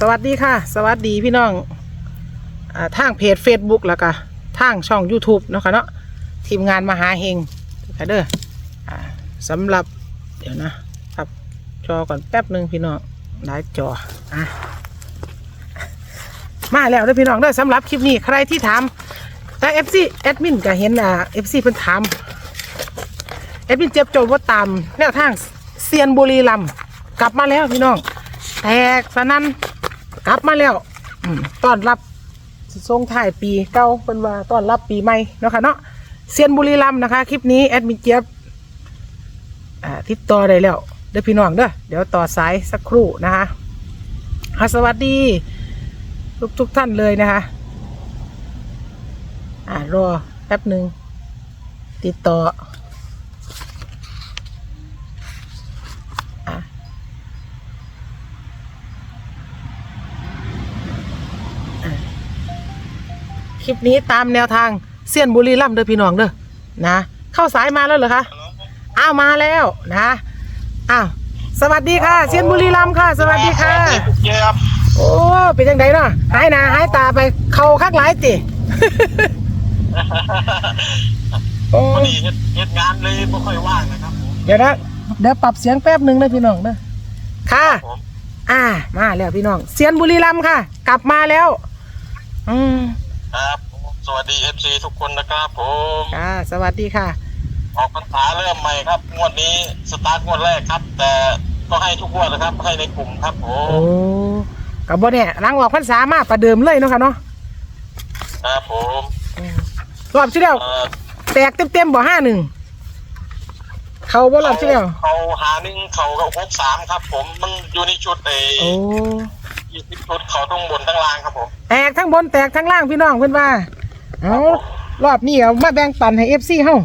สวัสดีค่ะ สวัสดีพี่น้องอทางเพจ Facebook แล้วก็ทางช่อง YouTube เนาะค่ะเนาะทีมงานมหาเฮงค่ะเด้ออสำหรับเดี๋ยวนะครับจอก่อนแป๊บหนึ่งพี่น้องได้จออะมาแล้วเด้อพี่น้องเด้อสำหรับคลิปนี้ใครที่ถามแต่เอฟซีแอดมินก็เห็นอ่าเอฟซีเพิ่นถามแอดมินเจ็บจนว่าตามแนวทางเซียนบุรีลำกลับมาแล้วพี่น้องแตกสนั่น กลับมาแล้วอต้อนรับส่งถ่ายปีเก่าเป็นว่าต้อนรับปีใหม่เนาะค่ะเนาะเซียนบุรีรัมนะคะ คลิปนี้แอดมินเจี๊ยบอ่าติดต่อได้แล้วเดี๋ยวพี่น้องเด้อเดี๋ยวต่อสายสักครู่นะคะอะสวัสดี ทุกทุกท่านเลยนะคะอ่ารอแป๊บหนึ่งติดต่อ คลิปนี้ตามแนวทางเซียนบุรีรัมย์เด้อพี่น้องเด้อนะ เข้าสายมาแล้วเหรอคะอ้าวมาแล้วนะอ้าวสวัสดีค่ะเซียนบุรีรัมย์ค่ะ สวัสดีค่ะเจี๊ยบโอ้เป็นยังไงเนาะหายหนาหายตาไปเข้าคักหลายติ โอ้พอดีเฮ็ดเฮ็ดงานเลยไม่ค่อยว่างนะครับผมเดี๋ยวนะเดี๋ยวปรับเสียงแป๊บหนึ่งนะพี่น้องเด้อค่ะ ผมอ่า มาแล้วพี่น้องเซียนบุรีรัมย์ค่ะ กลับมาแล้ว อืม ครับผมสวัสดีเอฟซีทุกคนนะครับผมค่ะ สวัสดีค่ะ ออกพรรษาเริ่มใหม่ครับงวดนี้สตาร์ทงวดแรกครับ แต่ก็ให้ทุกงวดนะครับ ให้ในกลุ่มครับผโอ้มกับบ่เนี่ยล้างออกพรรษามาประเดิมเลยเนาะค่ะเนาะครับผมรอบที่แล้วเอ่อแตกเต็มๆบ่ห้าหนึ่งเขาบ่รอบที่แล้วเขาหาหนึ่งเขากับหกสามครับ ผมมันอยู่ในชุดไอ้โอ้ ยี่สิบชุดเขาต้องบนทั้งล่างครับผมแตกทั้งบนแตกทั้งล่างพี่น้องเพิ่นว่าเอารอบนี้เอามาแบ่งปันให้ FC เฮา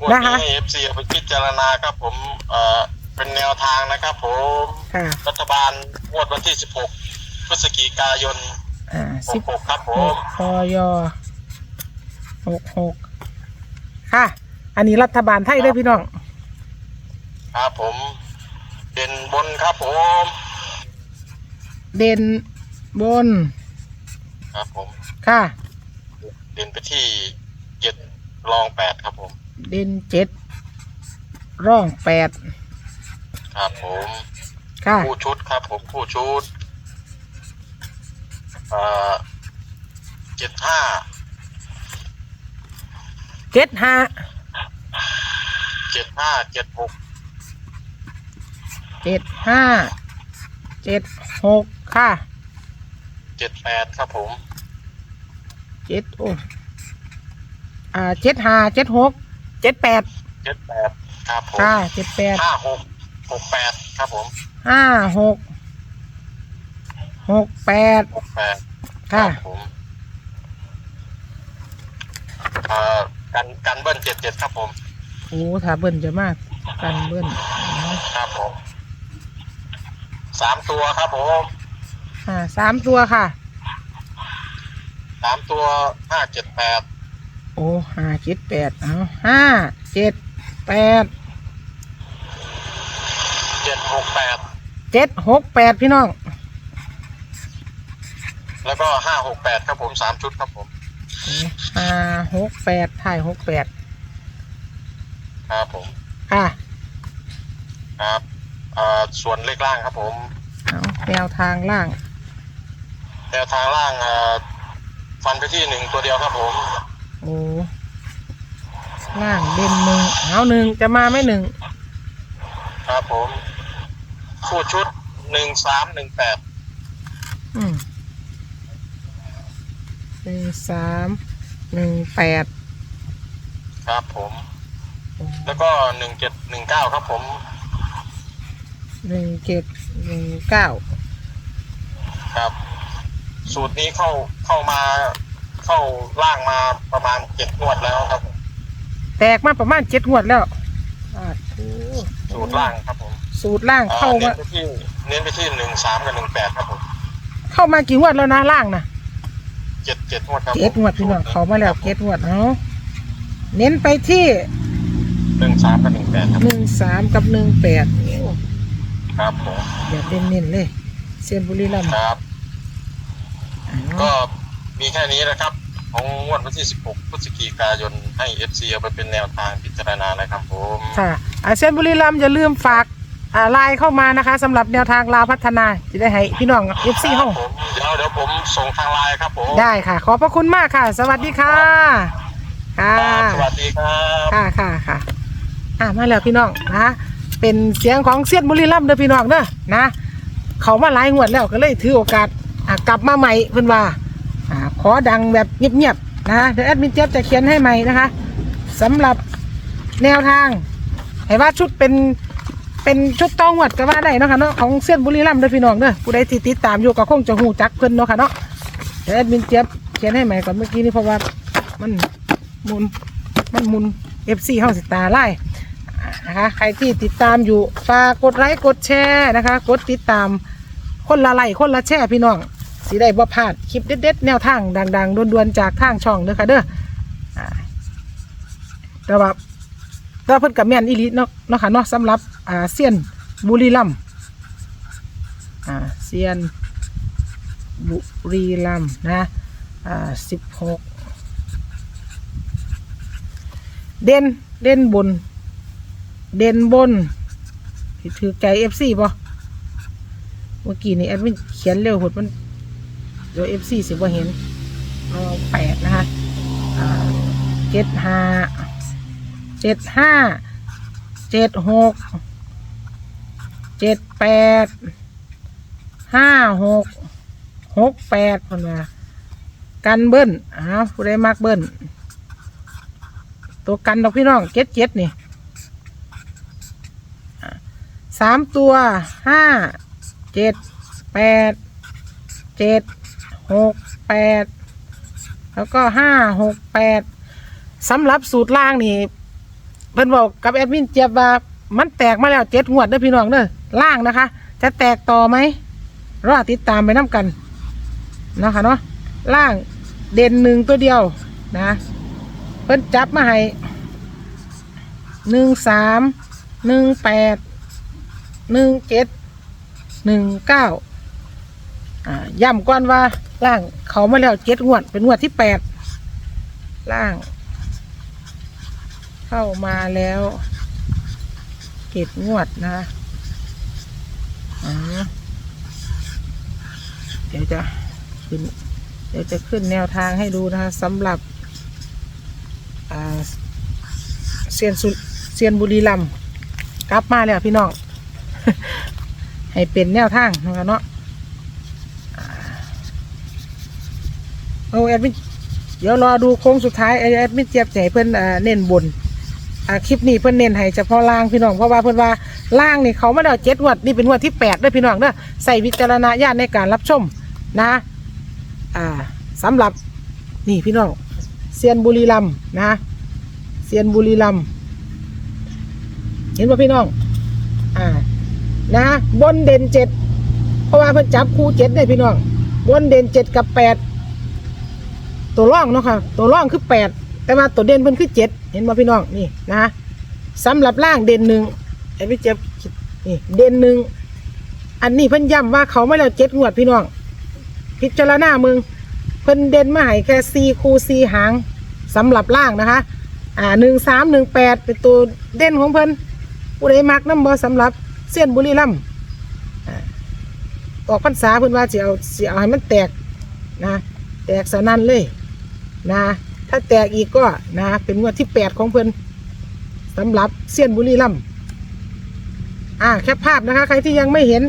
งวดนะคะ นี้เอฟซีเอาไปพิจารณาครับผมเอ่อเป็นแนวทางนะครับผมค่ะรัฐบาลงวดวันที่ 16พฤศจิกายนอ่าสิบ 66ครับผหมกพยหกหกค่ะ อันนี้รัฐบาลไทยเด้อพี่น้อง ครับผม เด่นบนครับผม เด่นบนครับผม ค่ะ เด่นไปที่เจ็ดรองแปดครับผม เด่นเจ็ดร่องแปดครับผมค่ะ คู่ชุดครับ ผมคู่ชุดเอ่อเจ็ดห้าเจ็ดห้าเจ็ดห้าเจ็ดหกเจ็ดห้า เจ็ดหกค่ะเจ็ดแปดครับผมเจ็ดโอ้อ่าเจ็ดห้าเจ็ดหกเจ็ดแปดเจ็ดแปดครับผมค่ะเจ็ดแปดห้าหกหกแปดครับผมห้าหกหกแปดหกแปดค่ะผมเอ่อกันกันเบิ้ลเจ็ดเจ็ดครับผมโอ้ถ้าเบิ้ลจะมากกันเบิ้ลครับผม สามตัวครับผมอ่าสามตัวค่ะ สามตัวห้าเจ็ดแปดโอ้ห้าเจ็ดแปดเอาห้าเจ็ดแปดเจ็ดหกแปดเจ็ดหกแปดพี่น้องแล้วก็ห้าหกแปดครับผมสามชุดครับผมโอ้ห้าหกแปดถ่ายหกแปดครับผมค่ะ ครับเอ่อส่วนเลขล่างครับผมเอาแนวทางล่าง แนวทางล่างเอ่อฟันไปที่หนึ่งตัวเดียวครับผมโอ้ล่างเด่นหนึ่งเอาหนึ่งจะมาไหมหนึ่งครับผมคู่ชุดหนึ่งสามหนึ่งแปดอืมหนึ่งสามหนึ่งแปดครับผมแล้วก็หนึ่งเจ็ดหนึ่งเก้าครับผม หนึ่งเจ็ดหนึ่งเก้าครับ สูตรนี้เข้าเข้ามาเข้าล่างมาประมาณเจ็ดงวดแล้วครับ แตกมาประมาณเจ็ดงวดแล้วอ่าโอ้สูตรล่างครับผมสูตรล่างอ่าเข้าเน้มานไปที่เน้นไปที่หนึ่งสามกับหนึ่งแปดครับผมเข้ามากี่งวดแล้วนะล่างนะเจ็ดเจ็ดงวดครับผมเจ็ดงวดพี่น้องเขามาแล้วเจ็ดงวดเอาเน้นไปที่หนึ่งสามกับหนึ่งแปดครับหนึ่งสามกับหนึ่งแปด ครับผมอย่าเน้นๆเลยเซียนบุรีรัมย์ครับอ๋อก็มีแค่นี้นะครับ ของงวดวันที่ 16 พฤศจิกายนให้ FC เอาไปเป็นแนวทางพิจารณานะครับผมค่ะอ่าเซียนบุรีรัมย์อย่าลืมฝากอ่าไลน์เข้ามานะคะสำหรับแนวทางลาวพัฒนาจะได้ให้พี่น้องเอฟซีห้องผมเดี๋ยวเดี๋ยวผมส่งทางไลน์ครับผมได้ค่ะ ขอบพระคุณมากค่ะ สวัสดีค่ะ ค่ะ ครับสวัสดีครับ ค่ะค่ะค่ะอ่ามาแล้วพี่น้องนะ เป็นเสียงของเซียนบุรีรัมย์เด้อพี่น้องเด้อนะ เขามาหลายงวดแล้วก็เลยถือโอกาสอ่ากลับมาใหม่เพิ่นว่าอ่า ขอดังแบบเงียบๆนะเดี๋ยวแอดมินเจี๊ยบจะเขียนให้ใหม่นะคะสำหรับแนวทางให้ว่าชุดเป็นเป็นชุดต้องวดก็ว่าได้เนาะค่ะเนาะของเซียนบุรีรัมย์เด้อพี่น้องเด้อผู้ใดที่ติดตามอยู่ก็คงจะหูจักเพิ่นเนาะค่ะเนาะเดี๋ยวแอดมินเจี๊ยบเขียนให้ใหม่ก่อนเมื่อกี้นี้เพราะว่ามันหมุนมันหมุน FC ห้องสิตาไล่ นะคะใครที่ติดตามอยู่ฝากกดไลค์กดแชร์นะคะ กดติดตามคนละไลค์คนละแชร์พี่น้องสิได้บ่พลาดคลิปเด็ดๆแนวทางดังๆด่วนๆจากทางช่องเด้อค่ะเด้อแต่ว่าแต่ว่าเพิ่นกับแม่นอีลีเนาะเนาะค่ะเนาะสำหรับอ่าเซียนบุรีรัมอ่าเซียนบุรีรัมนะอ่าสิบหกเด่นเด่นบน เด่นบนถือใจเอฟซีป่ะเมื่อกี้นี่แอดมินเขียนเร็วหดมันเดี๋ยวเอฟซีสิบ่เห็นเอาแปดนะคะเจ็ดห้าเจ็ดห้าเจ็ดหกเจ็ดแปดห้าหกหกแปดคนว่ากันเบิ้ลอ้าวผู้ใดมักเบิ้ลตัวกันดอกพี่น้องเจ็ดเจ็ดนี่อ่า สามตัวห้าเจ็ดแปดเจ็ดหกแปดแล้วก็ห้าหกแปดสำหรับสูตรล่างนี่เพิ่นบอกกับแอดมินเจี๊ยบว่ามันแตกมาแล้วเจ็ดงวดเด้อพี่น้องเด้อล่างนะคะ จะแตกต่อไหมรอติดตามไปน้ำกันนะคะเนาะล่างเด่นหนึ่งตัวเดียวนะเพิ่นจับมาให้หนึ่งสามหนึ่งแปด หนึ่งเจ็ดหนึ่งเก้าอ่าย้ำก่อนว่าล่างเขามาแล้วเจ็ดงวด เป็นงวดที่แปดล่าง เข้ามาแล้วเจ็ดงวดนะอ่าเดี๋ยวจะขึ้นเดี๋ยวจะขึ้นแนวทางให้ดูนะคะสำหรับเซียนสุเซียนบุรีรัมย์กลับมาแล้วพี่น้อง ให้เป็นแนวทางนะครับเนาะอ่าเอาแอดมินเดี๋ยวรอดูโค้งสุดท้ายแอดมินเจี๊ยบให้เพื่อนเน้นบนคลิปนี้เพื่อนเน้นให้เฉพาะล่างพี่น้องเพราะว่าเพื่อนว่าล่างนี่เขาไม่ได้เอาเจ็ดงวดนี่เป็นงวดที่แปดด้วยพี่น้องเด้อใส่วิจารณญาณในการรับชมนะอ่าสำหรับนี่พี่น้องเซียนบุรีรัมย์นะเซียนบุรีรัมย์เห็นป่ะพี่น้องอ่า นะบนเด่นเจ็ดเพราะว่าเพิ่นจับคู่เจ็ดได้พี่น้องบนเด่นเจ็ดกับแปดตัวร่องเนาะค่ะตัวร่องคือแปดแต่ว่าตัวเด่นเพิ่นคือเจ็ดเห็นบ่พี่น้องนี่นะสำหรับล่างเด่นหนึ่งไอ้พี่เจ็บนี่เด่นหนึ่งอันนี้เพิ่นย้ำว่าเขาไม่แล้วเจ็ดงวดพี่น้อง พิจารณามึงเพิ่นเด่นมาให้แค่สี่คู่สี่หางสำหรับล่างนะคะ อ่าหนึ่งสามหนึ่งแปดเป็นตัวเด่นของเพิ่นผู้ใดมักน้ำบ่สำหรับ เส้นบุรีรัมย์อ่าออกพรรษาเพิ่นว่าสิเอาสิเอาให้มันแตกนะ แตกสนั่นเลยนะ ถ้าแตกอีกก็นะเป็นงวดที่แปดของเพิ่อนสำหรับเส้นบุรีรัมย์อ่าแคปภาพนะคะ ใครที่ยังไม่เห็น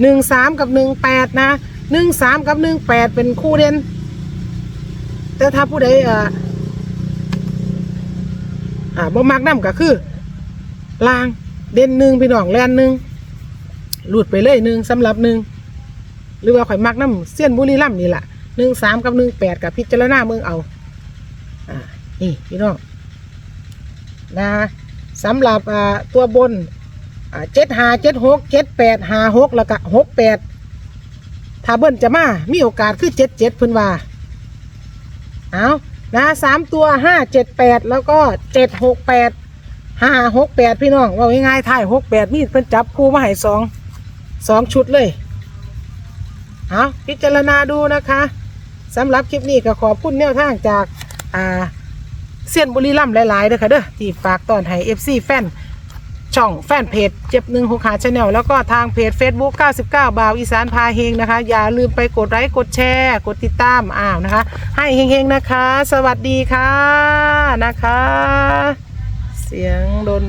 หนึ่งสามกับหนึ่งแปดนะหนึ่งสามกับหนึ่งแปดเป็นคู่เด่นแต่ถ้าผู้ใดอ่าอ่าบ่มักน้ำก็คือลาง เด่นหนึ่งพี่น้องแลนหนึ่งหลุดไปเลยหนึ่งสำหรับหนึ่งหรือว่าข่อยมักน้ำเส้นบุรีรัมย์นี่แหละหนึ่งสามกับหนึ่งแปดกับพิจารณาเมืองเอา อ่า นี่พี่น้องนะสำหรับอ่าตัวบนอ่าเจ็ดห้าเจ็ดหกเจ็ดแปดห้าหกแล้วก็หกแปดถ้าเบิ้ลจะมา มีโอกาสคือเจ็ดเจ็ดพิ่นว่า เอานะสามตัวห้าเจ็ดแปดแล้วก็เจ็ดหกแปด ห้าหกแปดพี่น้องว่าง่ายๆถ่ายหกแปดมีดเพิ่นจับคู่มาให้สองสองชุดเลยเอาพิจารณาดูนะคะสำหรับคลิปนี้ก็ขอบคุณแนวทางจากอ่าเซียนบุรีรัมย์หลายๆเด้อค่ะเด้อที่ฝากตอนให้ FC แฟนช่องแฟนเพจเจ็บหนึ่งหูขาชาแนลแล้วก็ทางเพจ Facebook 99 บาวอีสานพาเฮงนะคะ อย่าลืมไปกดไลค์กดแชร์ กดติดตามอ้าวนะคะ ให้เฮงๆนะคะ สวัสดีค่ะนะคะ เสียงดน